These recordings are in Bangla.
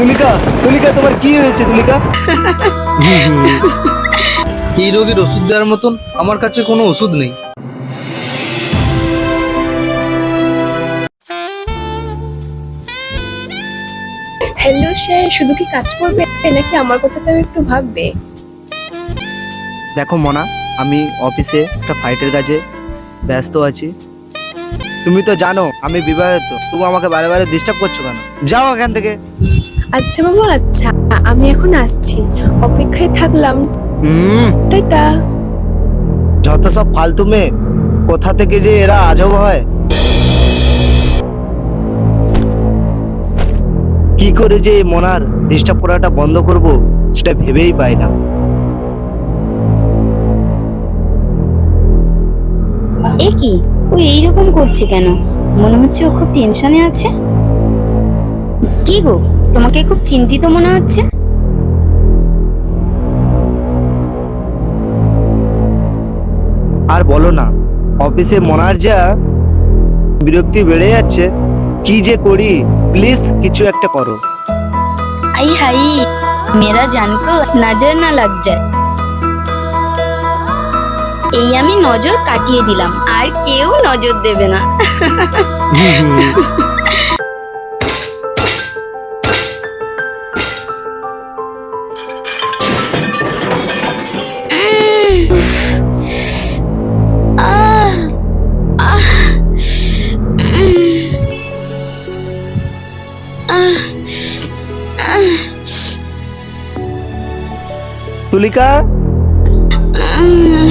তুলিকা তুলিকা তোমার কি হয়েছে তুলিকা? এই রোগীর ওষুধ দেওয়ার মতন আমার কাছে কোনো ওষুধ নেই। হ্যালো স্যার শুধু কি কাজ করবে নাকি আমার কথাটাও একটু ভাববে? দেখো মনা আমি অফিসে একটা ফাইটের কাজে ব্যস্ত আছি। তুমি তো জানো আমি বিবাহিত তুমি আমাকে বারে বারে ডিস্টার্ব করছ কেন? যাও এখান থেকে। আচ্ছা বাবা আচ্ছা। আমি এখন আসছি। অপেক্ষায় থাকলাম। হুম। টাটা। যত সব ফালতু মেয়ে কোথা থেকে যে এরা আজব হয়? কি করে যে মনার ডিস্টার্ব করাটা বন্ধ করব সেটা ভেবেই পাই না। এ কি? ও এইরকম করছে কেন? মনে হচ্ছে ও খুব টেনশনে আছে। কি গো? তোমাকে খুব চিন্তিত মনে হচ্ছে? আর বলো না অফিসে মনার যা বিরক্তি বেড়ে যাচ্ছে কি যে করি? প্লিজ কিছু একটা করো। আই হাই মেরা জান কো নজর না লাগ যায়। এই আমি নজর কাটিয়ে দিলাম আর কেউ নজর দেবে না।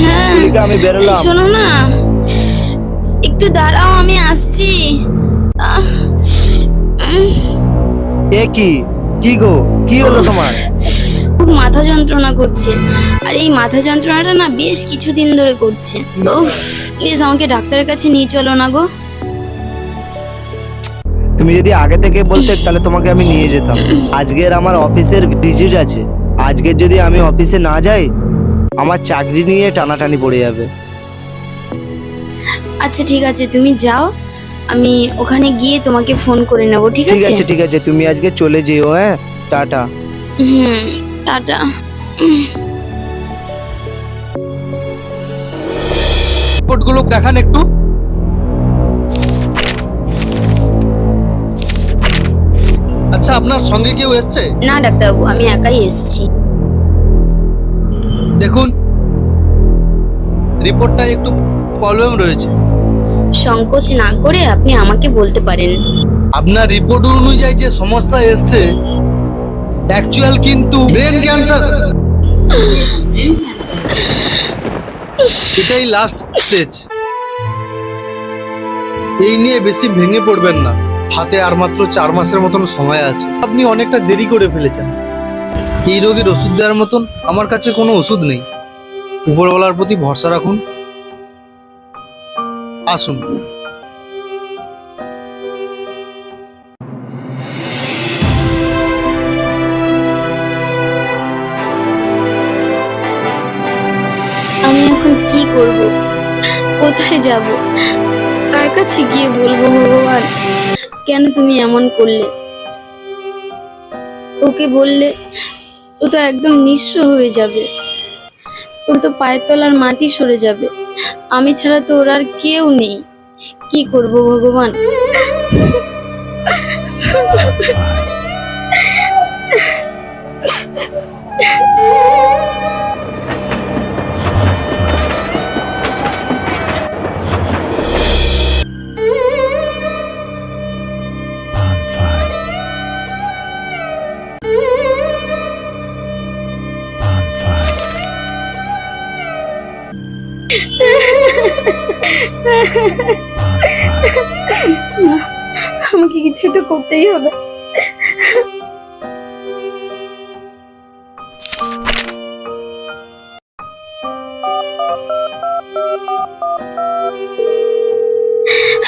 হ্যাঁ। আমি বেরোলাম। শোনো না। একটু দাঁড়াও আমি আসছি। এ কি? কি গো? কি হলো তোমার? খুব মাথা যন্ত্রণা করছে। আর এই মাথা যন্ত্রণাটা না বেশ কিছুদিন ধরে করছে। প্লিজ আমাকে ডাক্তারের কাছে নিয়ে চলো না গো। তুমি যদি আগে থেকে বলতে তাহলে তোমাকে আমি নিয়ে যেতাম। আজকের আমার অফিসের ভিজিট আছে। আজকে যদি আমি অফিসে না যাই আমার চাকরি নিয়ে টানাটানি পড়ে যাবে। আচ্ছা ঠিক আছে তুমি যাও। আমি ওখানে গিয়ে তোমাকে ফোন করে নেব ঠিক আছে ঠিক আছে? ঠিক আছে তুমি আজকে চলে যেও হ্যাঁ? টাটা। হুম টাটা। রিপোর্টগুলো দেখান একটু। আচ্ছা আপনার সঙ্গে কেউ এসছে? না ডাক্তারবাবু আমি একাই এসেছি। দেখুন রিপোর্টটা একটু প্রবলেম রয়েছে। সংকোচ না করে আপনি আমাকে বলতে পারেন। আপনার রিপোর্ট অনুযায়ী যে সমস্যা এসছে অ্যাকচুয়াল কিন্তু ব্রেন ক্যান্সার এটাই লাস্ট স্টেজ এই নিয়ে বেশি ভেঙে পড়বেন না। হাতে আর মাত্র চার মাসের মতন সময় আছে। আপনি অনেকটা দেরি করে ফেলেছেন। এই রোগীর ওষুধ দেওয়ার মতন আমার কাছে কোনো ওষুধ নেই। উপরওয়ালার প্রতি ভরসা রাখুন। আসুন। আমি এখন কি করব? কোথায় যাব? কার কাছে গিয়ে বলব, ভগবান? কেন তুমি এমন করলে? ওকে বললে, ও তো একদম নিঃস্ব হয়ে যাবে। ওর তো পায়ের তলার মাটি সরে যাবে। আমি ছাড়া তো ওর আর কেউ নেই। কি করব ভগবান? একটা করতেই হবে।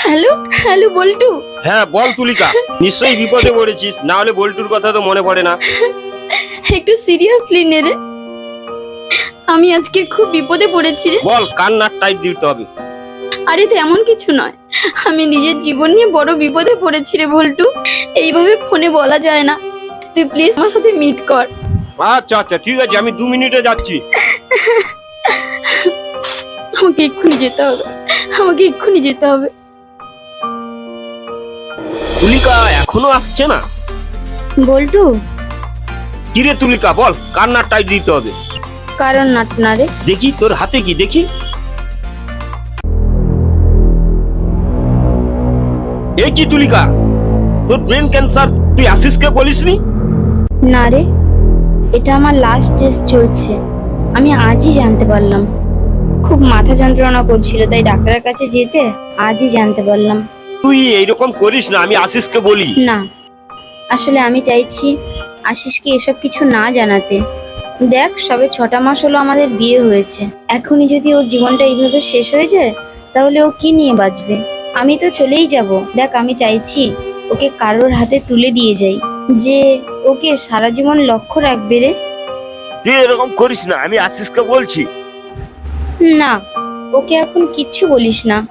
Hello hello Boltu. হ্যাঁ বল তুলিকা নিশ্চয়ই বিপদে পড়েছিস না হলে বল্টুর কথা তো মনে পড়ে না। একটু সিরিয়াসলি নে রে। আমি আজকে খুব বিপদে পড়েছি রে। বল কান্নার টাইপ দিতে হবে? আরে তেমন কিছু নয়। আমি নিজের জীবন নিয়ে বড় বিপদে পড়েছি রে ভল্টু। এইভাবে ফোনে বলা যায় না। তুই প্লিজ আমার সাথে মিট কর। আচ্ছা আচ্ছা ঠিক আছে আমি দু মিনিটে যাচ্ছি। আমাকে এক্ষুনি যেতে হবে। আমাকে এক্ষুনি যেতে হবে। তুলিকা এখনও আসছে না? বল্টু কিরে তুলিকা বল কান্নার টাইট দিতে হবে? কারণ নাট না রে। দেখি তোর হাতে কি দেখি। এই কি তুলিকা তোর ব্রেন ক্যান্সার তুই আশিসকে বলিসনি? না রে এটা আমার লাস্ট টেস্ট চলছে। আমি আজই জানতে পারলাম। খুব মাথা যন্ত্রণা করছিল তাই ডাক্তারের কাছে যেতে আজই জানতে পারলাম। তুই এইরকম করিস না আমি আশিসকে বলি? না আসলে আমি চাইছি আশিসকে এসব কিছু না জানাতে। দেখ সবে ছটা মাস হলো আমাদের বিয়ে হয়েছে। এখনই যদি ওর জীবনটা এইভাবে শেষ হয়ে যায় তাহলে ও কি নিয়ে বাঁচবে? আমি তো চলেই যাব। দেখ আমি চাইছি ওকে কারোর হাতে তুলে দিয়ে যাই। যে ওকে সারা জীবন লক্ষ্য রাখবে রে। তুই এরকম করিস না আমি আশিসকে বলছি। না ওকে এখন কিচ্ছু বলিস না।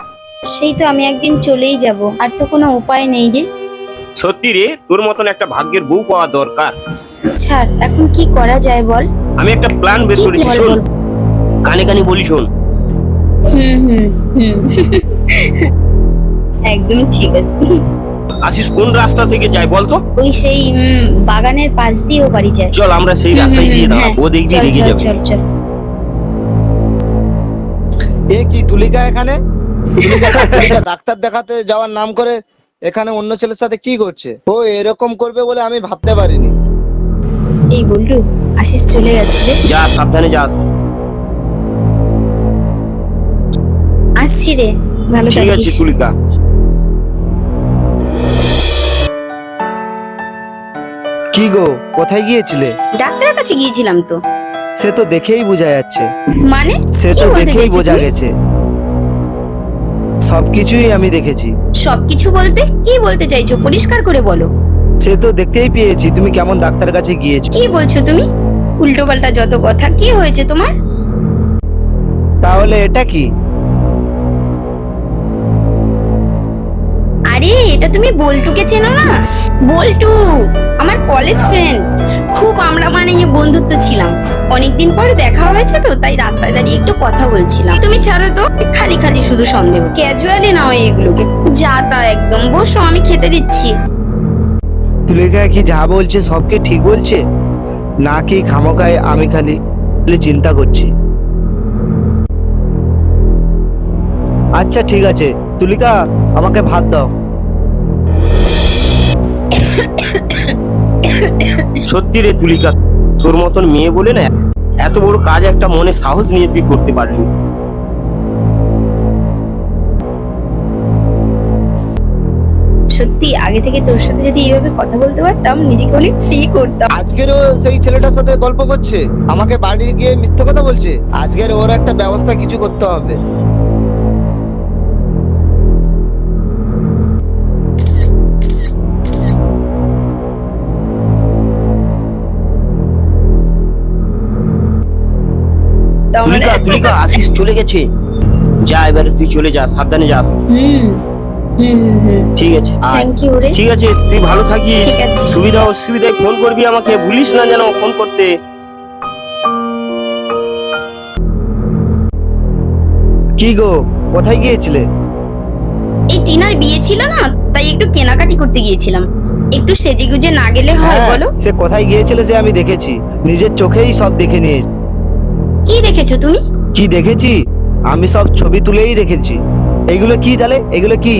সেই তো আমি একদিন চলেই যাব আর তো কোনো উপায় নেই রে। সত্যি রে তোর মতন একটা ভাগ্যের বউ পাওয়া দরকার। ছাড় এখন কি করা যায় বল? আমি একটা প্ল্যান বের করেছি শোন। কানে কানে বলি শোন। হুম হুম হুম। একদম ঠিক আছে। আশিস কোন রাস্তা থেকে যায় বলতো? ওই সেই বাগানের পাশ দিয়ে ও বাড়ি যায়। চল আমরা সেই রাস্তায় দিয়ে দাঁড়াবো। হ্যাঁ। ও দেখ দিয়ে চল রেগে যাবে। চল চল। এ কি তুলিকা এখানে? তুলিকা ডাক্তার দেখাতে যাওয়ার নাম করে এখানে অন্য ছেলের সাথে কি করছে? ও এরকম করবে বলে আমি ভাবতে পারিনি। এই বললু আশিস চলে গেছে রে। যা সাবধানে যাস আসছি রে। ভালো ঠিক আছে থাকিস। তুলিকা। কি গো কোথায় গিয়েছিলে? ডাক্তারের কাছে গিয়েছিলাম তো। সে তো দেখেই বোঝা যাচ্ছে। মানে? সে কি তো বলতে দেখেই চাইছো বোঝা তুমি? গেছে। সবকিছুই আমি দেখেছি। সবকিছু বলতে? কি বলতে চাইছো? পরিষ্কার করে বলো। সে তো দেখতেই পেয়েছি তুমি কেমন ডাক্তার কাছে গিয়েছো। কি বলছো তুমি? উল্টো পাল্টা যত কথা কি হয়েছে তোমার? তাহলে এটা কি? আরে, এটা তুমি বল্টুকে চেনো না? বল্টু, আমার কলেজ ফ্রেন্ড খুব আমরা মানে বন্ধুত্ব ছিলাম। অনেকদিন পরে দেখা হয়েছে তো, তাই রাস্তায় দাঁড়িয়ে একটু কথা বলছিলাম। তুমি ছাড়ো তো, খালি খালি শুধু সন্দেহ। ক্যাজুয়ালি নাও এগুলোকে। যা তা একদম। বসো, আমি খেতে দিচ্ছি। তুলিকা কি যা বলছে, সবকে ঠিক বলছে? নাকি খামোকায় আমি খালি খালি চিন্তা করছি? আচ্ছা ঠিক আছে। তুলিকা আমাকে ভাত দাও। সত্যি রে তুলিকা তোর মতন মেয়ে বলে না এত বড় কাজ একটা মনে সাহস নিয়ে তুই করতে পারলি। সত্যি আগে থেকে তোর সাথে যদি এইভাবে কথা বলতে পারতাম নিজেকে অনেক ফ্রি করতাম। আজকেরও সেই ছেলেটার সাথে গল্প করছে। আমাকে বাড়ি গিয়ে মিথ্যে কথা বলছে। আজকের ওর একটা ব্যবস্থা কিছু করতে হবে। তার মানে তুলিকা তুলিকা আশিস চলে গেছে। যা এবারে তুই চলে যা সাবধানে যাস। হুম হুম হুম হুম। ঠিক আছে থ্যাংক ইউ রে। ঠিক আছে তুই ভালো থাকিস। সুবিধা অসুবিধায় ফোন করবি আমাকে ভুলিস না যেন ফোন করতে। কি গো কোথায় গিয়েছিলে? এই টিনার বিয়ে ছিল না তাই একটু কেনাকাটি করতে গিয়েছিলাম। একটু সেজে গুজে না গেলে হয় হ্যাঁ, বলো। সে কোথায় গিয়েছিলে সে আমি দেখেছি। নিজের চোখেই সব দেখে নিয়েছি। কি দেখেছ তুমি? কি দেখেছি? আমি সব ছবি তুলেই রেখেছি। এগুলো কি তাহলে এগুলো কি?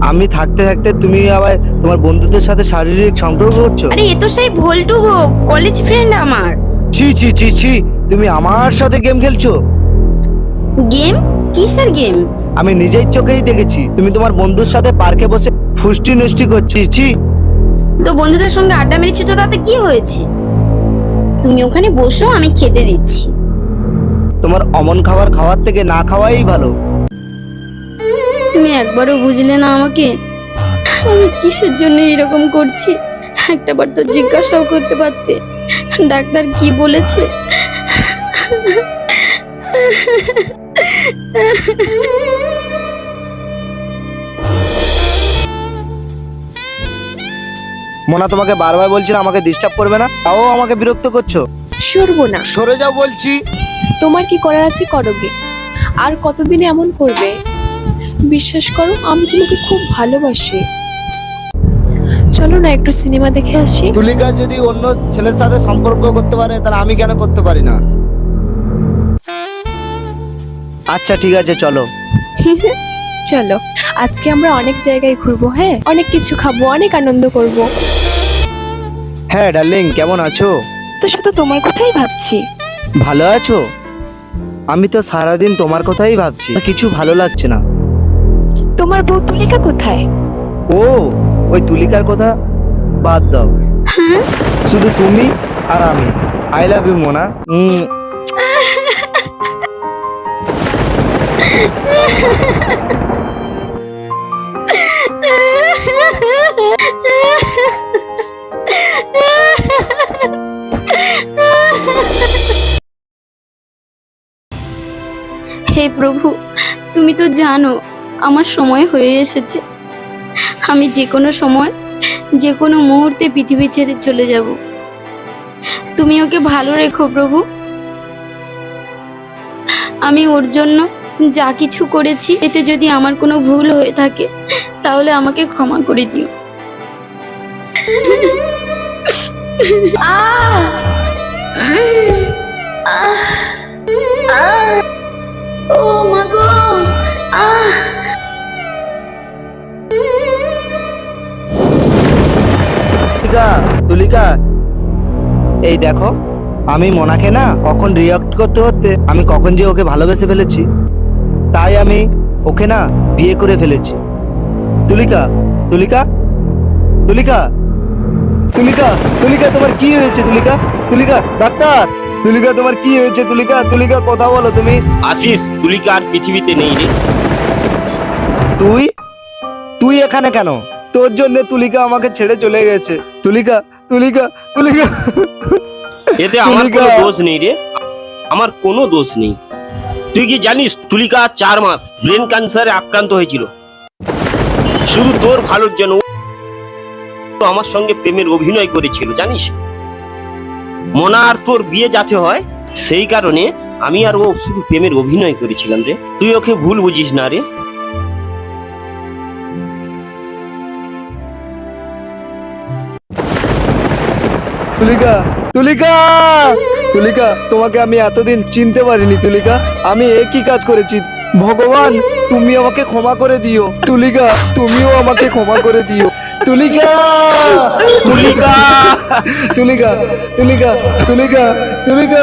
আমি থাকতে থাকতে তুমি আবার তোমার বন্ধুদের সাথে শারীরিক সম্পর্ক করছ? আরে এ তো সেই ভোল্টু গো কলেজ ফ্রেন্ড আমার। ছি ছি ছি ছি তুমি আমার সাথে গেম খেলছো? গেম? কিসের গেম? আমি নিজের চোখেই দেখেছি। তুমি তোমার বন্ধুর সাথে পার্কে বসে ফুষ্টি নষ্টি করছি। ছি। তো বন্ধুদের সঙ্গে আড্ডা মেরেছি তো তাতে কি হয়েছে? তুমি ওখানে বসো আমি খেতে দিচ্ছি। তোমার অমন খাবার খাওয়ার থেকে না খাওয়াই ভালো। তুমি একবারও বুঝলে না আমাকে। আমি কিসের জন্য এরকম করছি? একটাবার তো জিজ্ঞাসাও করতে পারতে। ডাক্তার কি বলেছে? মোনা তোমাকে বারবার বলছি না আমাকে ডিস্টার্ব করবে না তাও আমাকে বিরক্ত করছ। সরবো না। সরে যাও বলছি। তোমার কি করার আছে করোগে আর কতদিন এমন করবে? বিশ্বাস করো আমি তোমাকে খুব ভালোবাসি। চলো না একটু সিনেমা দেখে আসি। তুলিকা যদি অন্য ছেলের সাথে সম্পর্ক করতে পারে তাহলে আমি কেন করতে পারি না? আচ্ছা ঠিক আছে চলো। চলো আজকে আমরা অনেক জায়গায় ঘুরবো হ্যাঁ? অনেক কিছু খাব অনেক আনন্দ করব। হ্যাঁ ডার্লিং কেমন আছো? তো শুধু তোমার কথাই ভাবছি। ভালো আছো? আমি তো সারাদিন তোমার কথাই ভাবছি কিছু ভালো লাগছে না। তোমার বউ তুলিকা কোথায়? ও ওই তুলিকার কথা বাদ দাও। শুধু তুমি আর আমি। I love you Mona. উম, হে প্রভু, তুমি তো জানো, আমার সময় হয়ে এসেছে। আমি যে কোনো সময়, যে কোনো মুহূর্তে পৃথিবী ছেড়ে চলে যাব। তুমি ওকে ভালো রেখো প্রভু। আমি ওর জন্য যা কিছু করেছি, এতে যদি আমার কোনো ভুল হয়ে থাকে, তাহলে আমাকে ক্ষমা করে দিও! তুলিকা তুলিকা। এই দেখো, আমি মোনাকে না কখন রিয়াক্ট করতে করতে আমি কখন যে ওকে ভালোবেসে ফেলেছি, তাই আমি ওকে না বিয়ে করে ফেলেছি। তুলিকা তুলিকা তুলিকা। তুলিকা তুলিকা তোমার কি হয়েছে তুলিকা? তুলিকা ডাক্তার! তুলিকা তোমার কি হয়েছে তুলিকা? তুলিকা কথা বলো তুমি। আশিস তুলিকা আর পৃথিবীতে নেই রে। তুই? তুই এখানে কেন? তোর জন্য তুলিকা আমাকে ছেড়ে চলে গেছে। তুলিকা তুলিকা তুলিকা। এতে আমার কোনো দোষ নেই রে। আমার কোনো দোষ নেই। তুই কি জানিস তুলিকা চার মাস ব্রেন ক্যান্সারে আক্রান্ত হয়েছিল। শুধু তোর ভালোর জন্য আমার সঙ্গে প্রেমের অভিনয় করেছিল, জানিস? মোনা আর তোর বিয়ে যাতে হয়, সেই কারণে আমি আর ও শুধু প্রেমের অভিনয় করেছিলাম রে। তুই ওকে ভুল বুঝিস না রে। তুলিকা তুলিকা! তুলিকা, তোমাকে আমি এতদিন চিনতে পারিনি, তুলিকা। আমি একই কাজ করেছি। ভগবান, তুমি আমাকে ক্ষমা করে দিও। তুলিকা, তুমিও আমাকে ক্ষমা করে দিও। তুলিকা তুলিকা তুলিকা তুলিকা তুলিকা তুলিকা